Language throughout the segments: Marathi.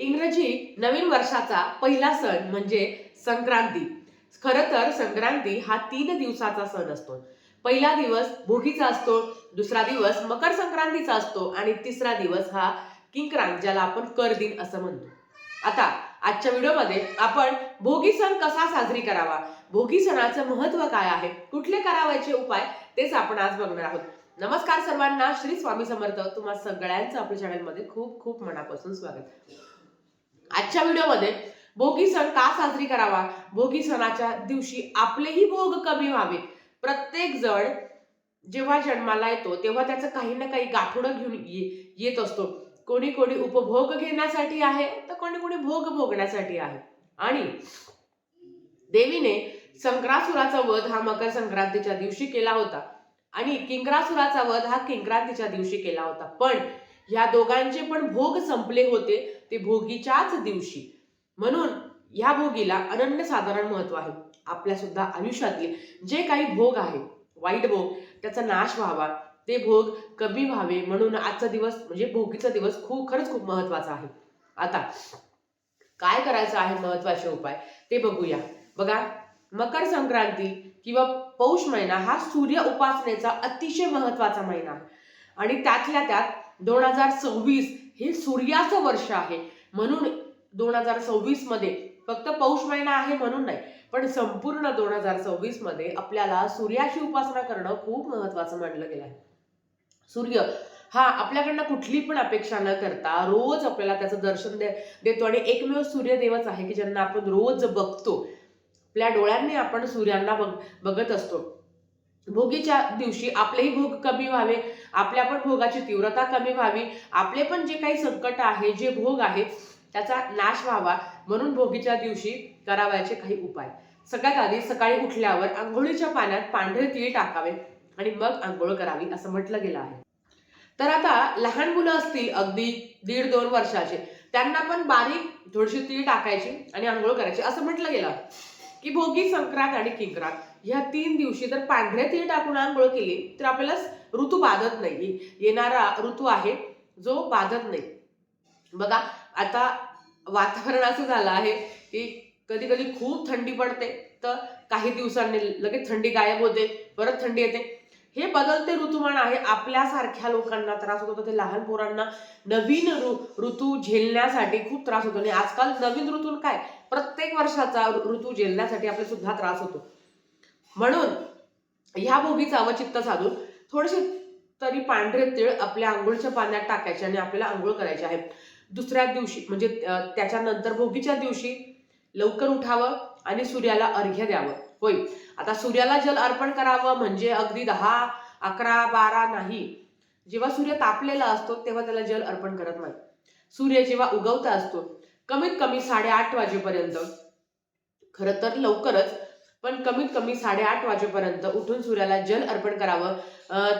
इंग्रजी नवीन वर्षाचा पहिला सण म्हणजे संक्रांती. खरं तर संक्रांती हा तीन दिवसाचा सण असतो. पहिला दिवस भोगीचा असतो दुसरा दिवस मकर संक्रांतीचा असतो आणि तिसरा दिवस हा किंक्रांत ज्याला आपण कर दिन असं म्हणतो. आता आजच्या व्हिडिओमध्ये आपण भोगी सण कसा साजरी करावा? भोगी सणाचं महत्त्व काय आहे? कुठले करावायचे उपाय? तेच आपण आज बघणार आहोत. नमस्कार सर्वांना श्री स्वामी समर्थ. तुम्हा सगळ्यांचं आपल्या चॅनलमध्ये खूप खूप मनापासून स्वागत. आजच्या व्हिडिओमध्ये भोगी सण का साजरी करावा? भोगी सणाच्या दिवशी आपलेही भोग कमी व्हावे. प्रत्येक जण जेव्हा जन्माला येतो तेव्हा त्याचं काही ना काही गाठोडं घेऊन येत असतो. कोणी कोणी उपभोग घेण्यासाठी आहे तर कोणी कोणी भोग भोगण्यासाठी आहे. आणि देवीने संक्रासुराचा वध हा मकर संक्रांतीच्या दिवशी केला होता. आणि किंक्रासुराचा वध हा किंक्रांतीच्या दिवशी केला होता. पण ह्या दोघांचे पण भोग संपले होते ते भोगीच्याच दिवशी. म्हणून ह्या भोगीला अनन्य साधारण महत्त्व आहे. आपल्या सुद्धा आयुष्यातले जे काही भोग आहे वाईट भोग त्याचा नाश व्हावा. ते भोग कमी व्हावे म्हणून आजचा दिवस म्हणजे भोगीचा दिवस खूप खरंच खूप महत्त्वाचा आहे. आता काय करायचं आहे महत्त्वाचे उपाय? ते बघूया. बघा मकर संक्रांती किंवा पौष महिना हा सूर्य उपासनेचा अतिशय महत्त्वाचा महिना आणि त्यातल्या त्यात दोन हजार सव्वीस हे सूर्याचं वर्ष आहे. म्हणून दोन हजार सव्वीसमध्ये फक्त पौष महिना आहे म्हणून नाही पण संपूर्ण दोन हजार सव्वीसमध्ये आपल्याला सूर्याची उपासना करणं खूप महत्वाचं मानलं गेलं आहे. सूर्य हा आपल्याकडनं कुठली पण अपेक्षा न करता रोज आपल्याला त्याचं दर्शन दे देतो आणि एकमेव सूर्यदेवच आहे की ज्यांना आपण रोज बघतो. आपल्या डोळ्यांनी आपण सूर्यांना बघ बघत असतो. भोगीच्या दिवशी आपलेही भोग कमी व्हावे आपल्या पण भोगाची तीव्रता कमी व्हावी. आपले पण जे काही संकट आहे जे भोग आहे त्याचा नाश व्हावा म्हणून भोगीच्या दिवशी करावयाचे काही उपाय. सगळ्यात आधी सकाळी उठल्यावर आंघोळीच्या पाण्यात पांढरे तीळ टाकावे आणि मग आंघोळ करावी असं म्हटलं गेलं आहे. तर आता लहान मुलं असतील अगदी दीड दोन वर्षाचे त्यांना पण बारीक थोडीशी तीळ टाकायची आणि आंघोळ करायची असं म्हटलं गेलं. की भोगी संक्रांत आणि किंक्रांत ह्या तीन दिवशी जर पांढरे तीळ टाकून आंघोळ केली तर आपल्याला ऋतू बाधत नाही. येणारा ऋतू आहे जो बाधत नाही. बघा आता वातावरण असं झालं आहे की कधी कधी खूप थंडी पडते तर काही दिवसांनी लगेच थंडी गायब होते परत थंडी येते. हे बदलते ऋतुमान आहे आपल्यासारख्या लोकांना त्रास होतो ते लहान पोरांना नवीन ऋतू झेलण्यासाठी खूप त्रास होतो. आणि आजकाल नवीन ऋतू काय? प्रत्येक वर्षाचा ऋतू झेलण्यासाठी आपल्याला सुद्धा त्रास होतो. म्हणून ह्या भोगीचं अवचित्त साधून थोडेसे तरी पांढरे तीळ आपल्या आंघोळच्या पाण्यात टाकायचे आणि आपल्याला आंघोळ करायचे आहे. दुसऱ्या दिवशी म्हणजे त्याच्यानंतर भोगीच्या दिवशी लवकर उठावं आणि सूर्याला अर्घ्य द्यावं. होय. आता सूर्याला जल अर्पण करावं म्हणजे अगदी दहा अकरा बारा नाही. जेव्हा सूर्य तापलेला असतो तेव्हा त्याला जल अर्पण करत नाही. सूर्य जेव्हा उगवता असतो कमीत कमी साडेआठ वाजेपर्यंत. खरं तर लवकरच पण कमीत कमी साडेआठ वाजेपर्यंत उठून सूर्याला जल अर्पण करावं.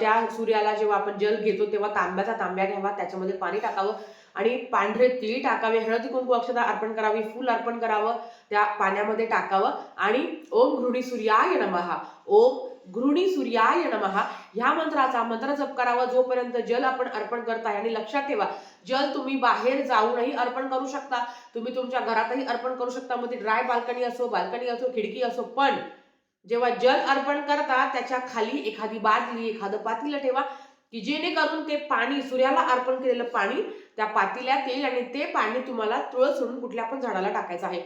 त्या सूर्याला जेव्हा आपण जल घेतो तेव्हा तांब्याचा तांब्या घ्यावा त्याच्यामध्ये पाणी टाकावं आणि पांढरे तीळ टाकावे हळद कुंकू अक्षता अर्पण करावी फूल अर्पण करावं त्या पाण्यामध्ये टाकावं आणि ओम घृणी सूर्याय नमहा ओम घृणी सूर्याय नमहा ह्या मंत्राचा मंत्र जप करावा जोपर्यंत जल आपण अर्पण करताय. आणि लक्षात ठेवा जल तुम्ही बाहेर जाऊनही अर्पण करू शकता. तुम्ही तुमच्या घरातही अर्पण करू शकता. मग ती ड्राय बाल्कनी असो बाल्कनी असो खिडकी असो पण जेव्हा जल अर्पण करता त्याच्याखाली एखादी बादली एखादं पातीला ठेवा की जेणेकरून ते पाणी सूर्याला अर्पण केलेलं पाणी त्या पातील्यात येईल आणि ते पाणी तुम्हाला तुळस सोडून कुठल्या पण झाडाला टाकायचं आहे.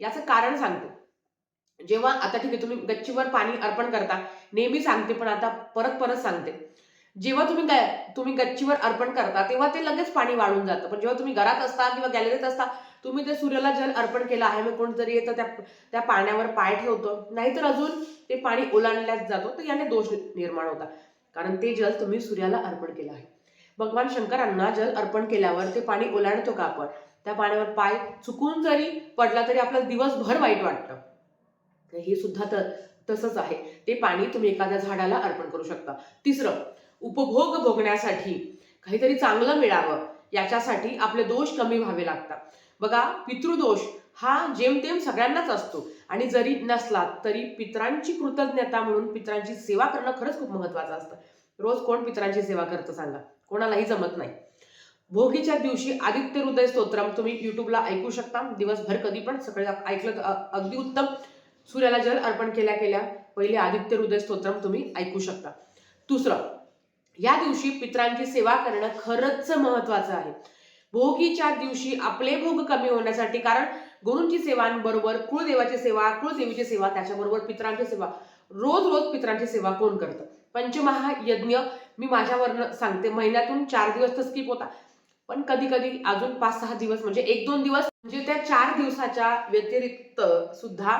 याचं कारण सांगतो. जेव्हा आता ठीक आहे तुम्ही गच्चीवर पाणी अर्पण करता नेहमी सांगते पण आता परत परत सांगते. जेव्हा तुम्ही तुम्ही गच्चीवर अर्पण करता तेव्हा ते लगेच पाणी वाढून जातं. पण जेव्हा तुम्ही घरात असता किंवा गॅलरीत असता तुम्ही ते सूर्याला जल अर्पण केलं आहे मग कोणतरी येतं त्या त्या पाण्यावर पाय ठेवतो. नाहीतर अजून ते पाणी ओलांडल्याच जातो तर याने दोष निर्माण होता कारण ते जल तुम्ही सूर्याला अर्पण केलं आहे. भगवान शंकरांना जल अर्पण केल्यावर ते पाणी ओलांडतो का आपण? त्या पाण्यावर पाय चुकून जरी पडला तरी आपला दिवसभर वाईट वाटतं. हे सुद्धा तर तसंच आहे. ते पाणी तुम्ही एखाद्या झाडाला अर्पण करू शकता. तिसरं उपभोग भोगण्यासाठी काहीतरी चांगलं मिळावं याच्यासाठी आपले दोष कमी व्हावे लागतात. बघा पितृदोष हा जेमतेम सगळ्यांनाच असतो. आणि जरी नसला तरी पित्रांची कृतज्ञता म्हणून पित्रांची सेवा करणं खरंच खूप महत्वाचं असतं. रोज कोण पित्रांची सेवा करतं सांगा? कोणालाही जमत नाही. भोगीच्या दिवशी आदित्य हृदय स्तोत्रम तुम्ही युट्यूबला ऐकू शकता. दिवसभर कधी पण सकाळी ऐकलं तर अगदी उत्तम सूर्याला जल अर्पण केल्या केल्या पहिले आदित्य हृदय स्तोत्रम तुम्ही ऐकू शकता. दुसरं या दिवशी पित्रांची सेवा करणं खरंच महत्वाचं आहे. भोगीच्या दिवशी आपले भोग कमी होण्यासाठी कारण गुरूंची सेवांबरोबर कुळदेवाची सेवा कुळदेवीची सेवा त्याच्याबरोबर पित्रांची सेवा. रोज रोज पित्रांची सेवा कोण करतं? पंचमहायज्ञ मी माझ्यावरनं सांगते. महिन्यातून चार दिवस तर स्किप होता. पण कधी कधी अजून पाच सहा दिवस म्हणजे एक दोन दिवस म्हणजे त्या चार दिवसाच्या व्यतिरिक्त सुद्धा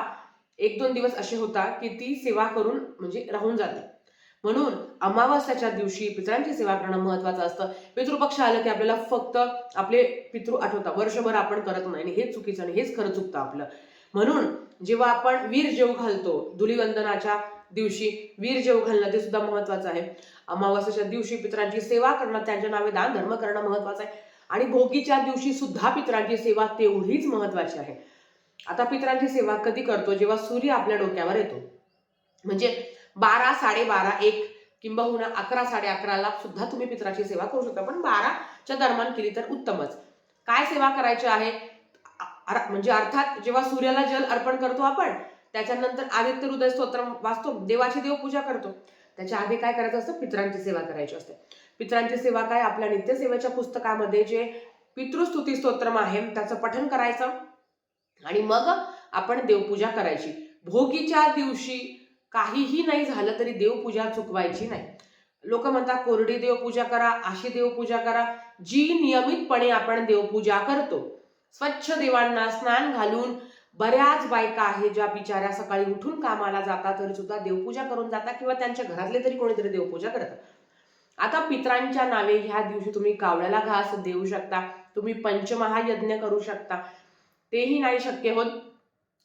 एक दोन दिवस असे होता की ती सेवा करून म्हणजे राहून जाते. म्हणून अमावास्याच्या दिवशी पितरांची सेवा करणं महत्वाचं असतं. पितृपक्ष आलं की आपल्याला फक्त आपले पितृ आठवतात. वर्षभर आपण करत नाही आणि हेच चुकीचं आणि हेच खरं चुकतं आपलं. म्हणून जेव्हा आपण वीर जेव घालतो धुलीवंदनाच्या दिवशी वीर जेव घालणं ते सुद्धा महत्वाचं आहे. अमावास्याच्या दिवशी पितरांची सेवा करणं त्यांच्या नावे दान धर्म करणं महत्वाचं आहे. आणि भोगीच्या दिवशी सुद्धा पितरांची सेवा तेवढीच महत्वाची आहे. आता पितरांची सेवा कधी करतो? जेव्हा सूर्य आपल्या डोक्यावर येतो. म्हणजे बारा साडेबारा एक किंबहुना अकरा साडे अकराला सुद्धा तुम्ही पितराची सेवा करू शकता. पण बाराच्या दरम्यान केली तर उत्तमच. काय सेवा करायची आहे? म्हणजे अर्थात जेव्हा सूर्याला जल अर्पण करतो आपण त्याच्यानंतर आदित्य हृदय स्तोत्र वाचतो देवाची देवपूजा करतो. त्याच्या आधी काय करायचं असतं? पितरांची सेवा करायची असते. पितरांची सेवा काय? आपल्या नित्यसेवेच्या पुस्तकामध्ये जे पितृस्तुती स्तोत्रम आहे त्याचं पठन करायचं. आणि मग आपण देवपूजा करायची. भोगीच्या दिवशी काहीही नाही झालं तरी देवपूजा चुकवायची नाही. लोक म्हणतात कोरडी देवपूजा करा अशी देवपूजा करा जी नियमितपणे आपण देवपूजा करतो. स्वच्छ देवांना स्नान घालून बऱ्याच बायका आहेत ज्या बिचाऱ्या सकाळी उठून कामाला जातात तरी सुद्धा देवपूजा करून जातात किंवा त्यांच्या घरातले तरी कोणीतरी देवपूजा करतात. आता पित्रांच्या नावे ह्या दिवशी तुम्ही कावळ्याला घास देऊ शकता तुम्ही पंचमहायज्ञ करू शकता तेही नाही शक्य होत.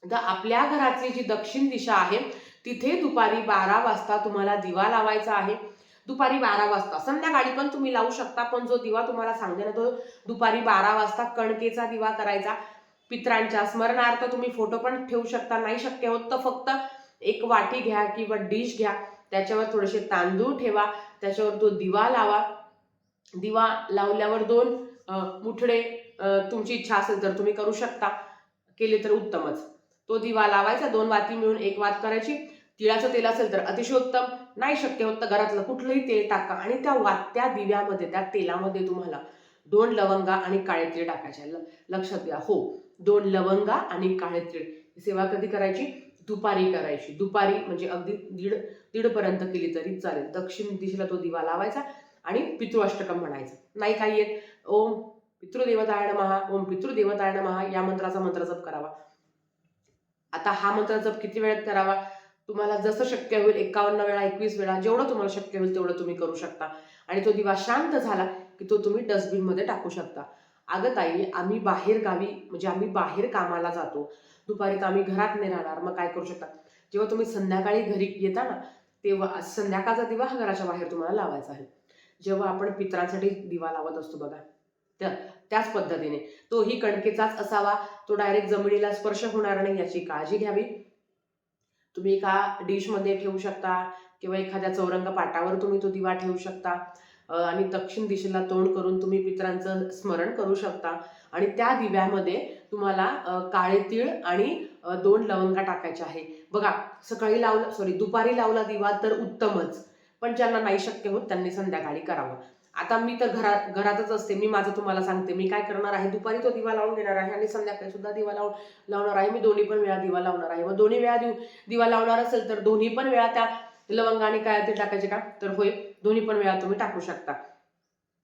तर आपल्या घराची जी दक्षिण दिशा आहे तिथे दुपारी बारा वाजता तुम्हाला दिवा लावायचा आहे. दुपारी बारा वाजता. संध्याकाळी पण तुम्ही लावू शकता पण जो दिवा तुम्हाला सांगते ना तो दुपारी बारा वाजता कणकेचा दिवा करायचा. पित्रांच्या स्मरणार्थ तुम्ही फोटो पण ठेवू शकता नाही शक्य होत तर फक्त एक वाटी घ्या किंवा डिश घ्या. त्याच्यावर थोडेसे तांदूळ ठेवा त्याच्यावर तो दिवा लावा. दिवा लावल्यावर दोन मुठडे तुमची इच्छा असेल तर तुम्ही करू शकता. केले तर उत्तमच. तो दिवा लावायचा दोन वाती मिळून एक वात करायची. तिळाचं तेल असेल तर अतिशय उत्तम. नाही शक्य होत तर घरातलं कुठलंही तेल टाका आणि त्या वात्या दिव्यामध्ये त्या तेलामध्ये तुम्हाला दोन लवंगा आणि काळे तीळ टाकायचे. ल- लक्षात घ्या. हो दोन लवंगा आणि काळे तीळ. सेवा कधी करायची? दुपारी करायची. दुपारी म्हणजे अगदी दीड दीडपर्यंत केली तरी चालेल. दक्षिण दिशेला तो दिवा लावायचा आणि पितृअष्टकम म्हणायचं. नाही काही येत. ओम. पितृदेवताय महा ओम पितृदेवताय महा या मंत्राचा मंत्र जप करावा. आता हा मंत्र जप किती वेळात करावा? तुम्हाला जसं शक्य होईल एकावन्न वेळा एकवीस वेळा जेवढं तुम्हाला शक्य होईल तेवढं तुम्ही करू शकता. आणि तो दिवा शांत झाला की तो तुम्ही डस्टबिनमध्ये टाकू शकता. अगं ताई आम्ही बाहेर गावी म्हणजे आम्ही बाहेर कामाला जातो. दुपारी तर आम्ही घरात नाही राहणार मग काय करू शकता? जेव्हा तुम्ही संध्याकाळी घरी येता ना तेव्हा संध्याकाळचा दिवा हा घराच्या बाहेर तुम्हाला लावायचा आहे. जेव्हा आपण पित्रांसाठी दिवा लावत असतो बघा. त्या त्याच पद्धतीने. तोही कणकेचाच असावा तो डायरेक्ट जमिनीला स्पर्श होणार नाही याची काळजी घ्यावी. तुम्ही एका डिशमध्ये ठेवू शकता किंवा एखाद्या चौरंग पाटावर तुम्ही तो दिवा ठेवू शकता. आणि दक्षिण दिशेला तोंड करून तुम्ही पित्रांचं स्मरण करू शकता. आणि त्या दिव्यामध्ये तुम्हाला काळे तीळ आणि दोन लवंगा टाकायच्या आहे. बघा सकाळी लावला सॉरी दुपारी लावला दिवा तर उत्तमच. पण ज्यांना नाही शक्य होत त्यांनी संध्याकाळी करावं. आता मी तर घरात घरातच असते. मी माझं तुम्हाला सांगते. मी काय करणार आहे? दुपारी तो दिवा लावून घेणार आहे आणि संध्याकाळी सुद्धा दिवा लावून लावणार आहे. मी दोन्ही पण वेळा दिवा लावणार आहे. मग दोन्ही वेळा दिव दिवा लावणार असेल तर दोन्ही पण वेळा त्या लवंगाने काय ते टाकायचे का? तर होय दोन्ही पण वेळा तुम्ही टाकू शकता.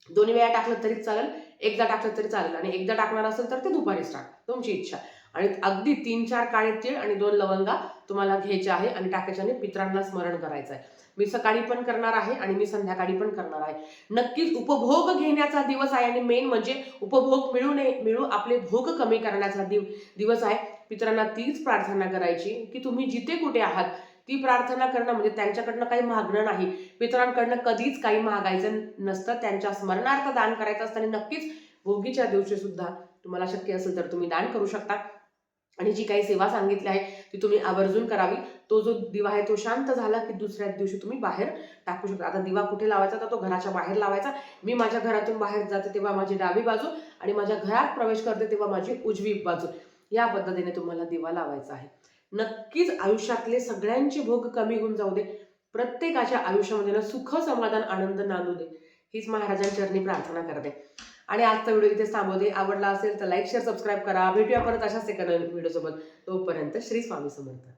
दोन्ही वेळा टाकलं तरी चालेल. एकदा टाकलं तरी चालेल. आणि एकदा टाकणार असेल तर ते दुपारीच टाक तुमची इच्छा. आणि अगदी तीन चार काळे तीळ आणि दोन लवंगा तुम्हाला घ्यायचे आहे आणि टाकायचे आणि पित्रांना स्मरण करायचं आहे. मी सकाळी पण करणार आहे आणि मी संध्याकाळी पण करणार आहे. नक्कीच उपभोग घेण्याचा दिवस आहे आणि मेन म्हणजे उपभोग मिळू नये मिळू आपले भोग कमी करण्याचा दिव दिवस आहे. पितरांना तीच प्रार्थना करायची की तुम्ही जिथे कुठे आहात ती प्रार्थना करणं म्हणजे त्यांच्याकडनं काही मागणं नाही. पितरांकडनं कधीच काही मागायचं नसतं त्यांच्या स्मरणार्थ दान करायचं असतं आणि नक्कीच भोगीच्या दिवशी सुद्धा तुम्हाला शक्य असेल तर तुम्ही दान करू शकता. आणि जी काही सेवा सांगितली आहे ती तुम्ही आवर्जून करावी. तो जो दिवा आहे तो शांत झाला की दुसऱ्या दिवशी तुम्ही बाहेर टाकू शकता. आता दिवा कुठे लावायचा? तर तो घराच्या बाहेर लावायचा. मी माझ्या घरातून बाहेर जाते तेव्हा माझी डावी बाजू आणि माझ्या घरात प्रवेश करते तेव्हा माझी उजवी बाजू. या पद्धतीने तुम्हाला दिवा लावायचा आहे. नक्कीच आयुष्यातले सगळ्यांचे भोग कमी होऊन जाऊ दे. प्रत्येकाच्या आयुष्यामध्ये ना सुख समाधान आनंद नांदू दे. हीच महाराजांचरणी प्रार्थना करते. आणि आजचा व्हिडिओ इथे थांबवते. आवडला असेल तर लाईक शेअर सबस्क्राईब करा. भेटूया परत अशाच एका नवीन व्हिडिओसोबत. तोपर्यंत श्री स्वामी समर्थ.